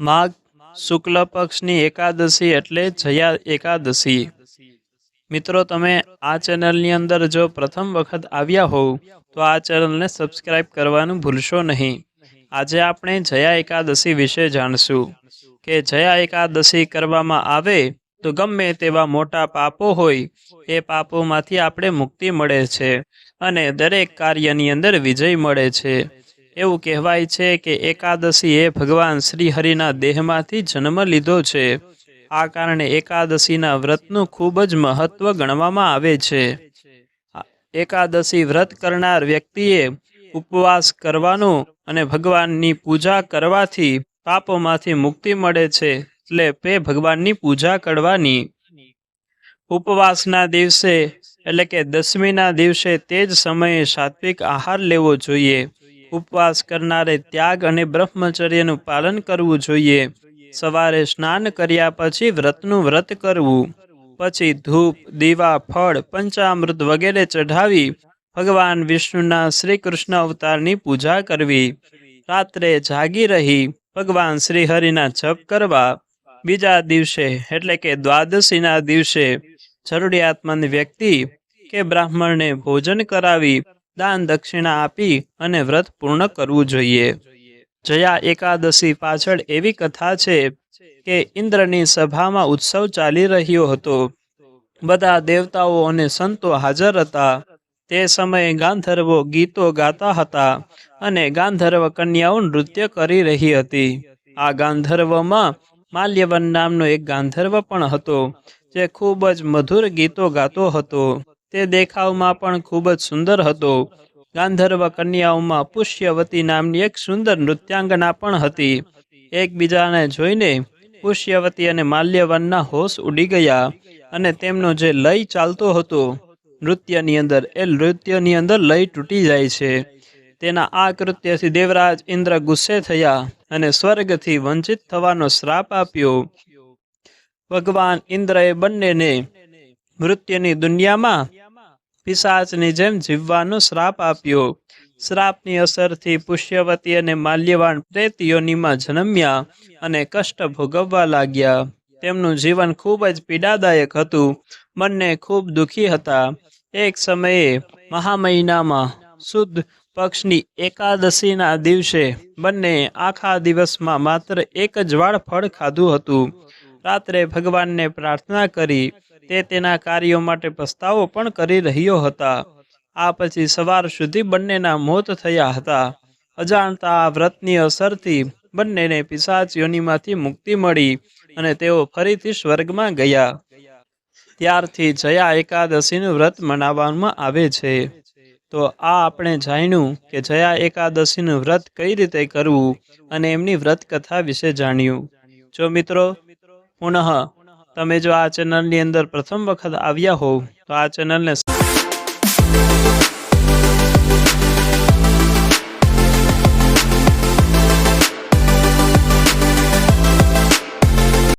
માઘ શુક્લ પક્ષની એકાદશી એટલે જયા એકાદશી. મિત્રો, તમે આ ચેનલની અંદર જો પ્રથમ વખત આવ્યા હોવ, તો આ ચેનલને સબસ્ક્રાઇબ કરવાનું ભૂલશો નહીં. આજે આપણે જયા એકાદશી વિશે જાણશું કે જયા એકાદશી કરવામાં આવે તો ગમે તેવા મોટા પાપો હોય, એ પાપોમાંથી આપણે મુક્તિ મળે છે અને દરેક કાર્યની અંદર વિજય મળે છે. એવું કહેવાય છે કે એકાદશી એ ભગવાન શ્રી હરિના દેહમાંથી જન્મ લીધો છે. આ કારણે એકાદશીના વ્રતનું ખૂબ જ મહત્વ ગણવામાં આવે છે. એકાદશી વ્રત કરનાર વ્યક્તિએ ઉપવાસ કરવાનો અને ભગવાનની પૂજા કરવાથી પાપોમાંથી મુક્તિ મળે છે. એટલે તે ભગવાનની પૂજા કરવાની. ઉપવાસના દિવસે, એટલે કે દસમીના દિવસે તે જ સમયે સાત્વિક આહાર લેવો જોઈએ. ઉપવાસ કરનારે ત્યાગ અને બ્રહ્મચર્યનું પાલન કરવું જોઈએ. સવારે સ્નાન કર્યા પછી વ્રતનું વ્રત કરવું. પછી ધૂપ, દીવા, ફળ, પંચામૃત વગેરે ચઢાવી ભગવાન વિષ્ણુના શ્રી કૃષ્ણ અવતારની પૂજા કરવી. રાત્રે જાગી રહી ભગવાન શ્રી હરિના જપ કરવા. બીજા દિવસે એટલે કે દ્વાદશીના દિવસે જરૂરિયાતમંદ વ્યક્તિ કે બ્રાહ્મણને ભોજન કરાવી દાન દક્ષિણા આપી અને વ્રત પૂર્ણ કરવું જોઈએ. જયા એકાદશી પાછળ એવી કથા છે કે ઇન્દ્રની સભામાં ઉત્સવ ચાલી રહ્યો હતો. બધા દેવતાઓ અને સંતો હાજર હતા. તે સમયે ગાંધર્વો ગીતો ગાતા હતા અને ગાંધર્વ કન્યાઓ નૃત્ય કરી રહી હતી. આ ગાંધર્વમાં માલ્યવન નામનો એક ગાંધર્વ પણ હતો, જે ખૂબ જ મધુર ગીતો ગાતો હતો. તે દેખાવમાં પણ ખૂબ જ સુંદર હતો. ગાંધર્વ કન્યાઓમાં પુષ્યવતી નામની એક સુંદર નૃત્યાંગના પણ હતી. એકબીજાને જોઈને પુષ્યવતી અને માલ્યવનના હોશ ઉડી ગયા અને તેમનો જે લય ચાલતો હતો, નૃત્યની અંદર એ નૃત્યની અંદર લય તૂટી જાય છે. તેના આ કૃત્યથી દેવરાજ ઇન્દ્ર ગુસ્સે થયા અને સ્વર્ગથી વંચિત થવાનો શ્રાપ આપ્યો. ભગવાન ઇન્દ્રએ બંનેને મૃત્યુની દુનિયામાં પિશાચની જેમ જીવવાનો શ્રાપ આપ્યો. શ્રાપની અસરથી પુષ્યવતી અને માલ્યવાન પ્રેત જન્મ્યા અને કષ્ટ ભોગવવા લાગ્યા. તેમનું જીવન ખૂબ જ પીડાદાયક હતું. બંને ખૂબ દુઃખી હતા. એક સમયે મહા મહિનામાં શુદ્ધ પક્ષની એકાદશીના દિવસે બંને આખા દિવસમાં માત્ર એક જ વાળ ફળ ખાધું હતું. રાત્રે ભગવાનને પ્રાર્થના કરી તે તેના કાર્યો માટે પસ્તાવો પણ કરી રહ્યો હતા. આ પછી સવાર સુધી બંનેના મોત થયા હતા. અજાણતા આ વ્રતની અસરથી બંનેને પિશાચ મુક્તિ મળી અને તેઓ ફરીથી સ્વર્ગમાં ગયા. ત્યારથી જયા એકાદશીનું વ્રત મનાવવામાં આવે છે. તો આ આપણે જાણ્યું કે જયા એકાદશીનું વ્રત કઈ રીતે કરવું અને એમની વ્રત કથા વિશે જાણ્યું. જો મિત્રો પુનઃ તમે જો આ ચેનલની અંદર પ્રથમ વખત આવ્યા હોવ તો આ ચેનલને